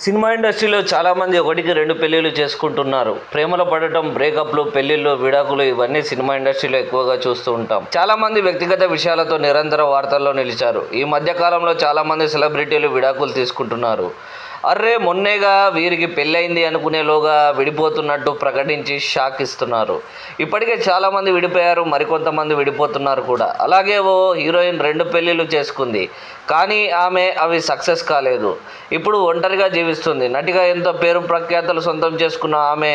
Cinema ఇండస్ట్రీలో చాలామంది ఒకటికి రెండు పెళ్ళిళ్ళు చేసుకుంటున్నారు. ప్రేమలో పడటం బ్రేకప్లు పెళ్ళిళ్ళు విడాకులు ఇవన్నీ సినిమా ఇండస్ట్రీలో ఎక్కువగా చూస్తూ ఉంటాం. చాలా మంది వ్యక్తిగత విషయాలతో నిరంతర వార్తల్లో నిలిచారు. ఈ మధ్య కాలంలో చాలా మంది సెలబ్రిటీలు విడాకులు తీసుకుంటున్నారు. అర్రే మొన్నేగా వీరికి పెళ్ళైంది అనుకునేలోగా విడిపోతున్నట్టు ప్రకటించి షాక్ ఇస్తున్నారు. ఇప్పటికే చాలామంది విడిపోయారు మరికొంతమంది విడిపోతున్నారు కూడా. అలాగే ఓ హీరోయిన్ రెండు పెళ్ళిళ్ళు చేసుకుంది కానీ ఆమె అవి సక్సెస్ కాలేదు. ఇప్పుడు ఒంటరిగా జీవిస్తుంది. నటిగా ఎంతో పేరు ప్రఖ్యాతలు సొంతం చేసుకున్న ఆమె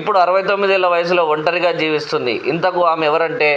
ఇప్పుడు అరవై తొమ్మిదేళ్ళ వయసులో ఒంటరిగా జీవిస్తుంది. ఇంతకు ఆమె ఎవరంటే?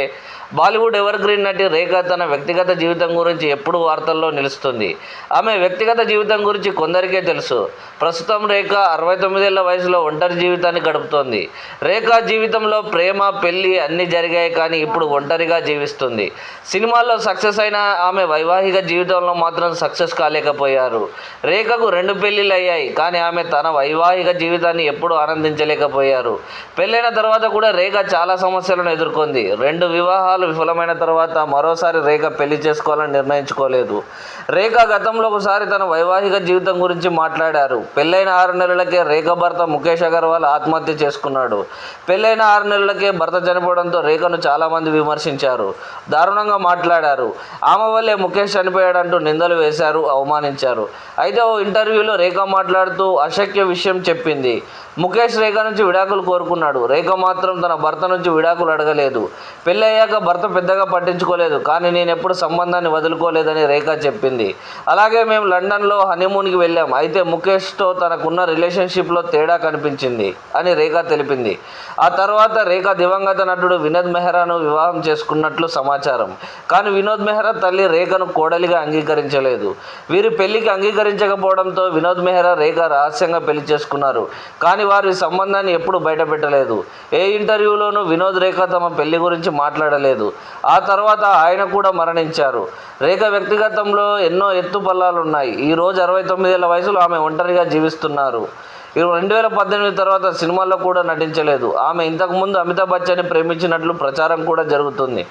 బాలీవుడ్ ఎవర్ గ్రీన్ నటి రేఖ తన వ్యక్తిగత జీవితం గురించి ఎప్పుడు వార్తల్లో నిలుస్తుంది. ఆమె వ్యక్తిగత జీవితం గురించి కొందరికే తెలుసు. ప్రస్తుతం రేఖ అరవై తొమ్మిదేళ్ళ వయసులో ఒంటరి జీవితాన్ని గడుపుతోంది. రేఖ జీవితంలో ప్రేమ పెళ్ళి అన్నీ జరిగాయి కానీ ఇప్పుడు ఒంటరిగా జీవిస్తుంది. సినిమాల్లో సక్సెస్ అయిన ఆమె వైవాహిక జీవితంలో మాత్రం సక్సెస్ కాలేకపోయారు. రేఖకు రెండు పెళ్ళిళ్ళు అయ్యాయి కానీ ఆమె తన వైవాహిక జీవితాన్ని ఎప్పుడూ ఆనందించలేకపోయారు. పెళ్ళైన తర్వాత కూడా రేఖ చాలా సమస్యలను ఎదుర్కొంది. రెండు వివాహాలు విఫలమైన తర్వాత మరోసారి రేఖ పెళ్ళి చేసుకోవాలని నిర్ణయించుకోలేదు. రేఖ గతంలో ఒకసారి తన వైవాహిక జీవితం గురించి మాట్లాడారు. పెళ్ళైన ఆరు నెలలకే రేఖ భర్త ముఖేష్ అగర్వాల్ ఆత్మహత్య చేసుకున్నాడు. పెళ్ళైన ఆరు నెలలకే భర్త చనిపోవడంతో రేఖను చాలామంది విమర్శించారు. దారుణంగా మాట్లాడారు. ఆమె వల్లే ముఖేష్ చనిపోయాడంటూ నిందలు వేశారు అవమానించారు. అయితే ఓ ఇంటర్వ్యూలో రేఖ మాట్లాడుతూ అశక్య విషయం చెప్పింది. ముఖేష్ రేఖ నుంచి విడాకులు కోరుకున్నాడు. రేఖ మాత్రం తన భర్త నుంచి విడాకులు అడగలేదు. పెళ్ళయ్యాక భర్త పెద్దగా పట్టించుకోలేదు. కానీ నేను ఎప్పుడు సంబంధాన్ని వదులుకోలేదని రేఖ చెప్పింది. అలాగే మేము లండన్లో హనీమూన్కి వెళ్ళాం. అయితే ముఖేష్తో తనకున్న రిలేషన్షిప్లో తేడా కనిపించింది అని రేఖ తెలిపింది. ఆ తర్వాత రేఖ దివంగత నటుడు వినోద్ మెహ్రాను వివాహం చేసుకున్నట్లు సమాచారం. కానీ వినోద్ మెహ్రా తల్లి రేఖను కోడలిగా అంగీకరించలేదు. వీరి పెళ్ళికి అంగీకరించకపోవడంతో వినోద్ మెహ్రా రేఖ రహస్యంగా పెళ్ళి చేసుకున్నారు. కానీ వారి సంబంధాన్ని ఎప్పుడు బయటపెట్టలేదు. ఏ ఇంటర్వ్యూలోనూ వినోద్ రేఖ తమ పెళ్ళి గురించి మాట్లాడలేదు. ఆ తర్వాత ఆయన కూడా మరణించారు. రేఖ వ్యక్తిగతంలో ఎన్నో ఎత్తుపల్లాలు ఉన్నాయి ఈ రోజు అరవై తొమ్మిదేళ్ళ వయసులో ఆమె ఒంటరిగా జీవిస్తున్నారు. ఇరు రెండు వేల పద్దెనిమిది తర్వాత సినిమాల్లో కూడా నటించలేదు. ఆమె ఇంతకుముందు అమితాబ్ బచ్చన్ని ప్రేమించినట్లు ప్రచారం కూడా జరుగుతుంది.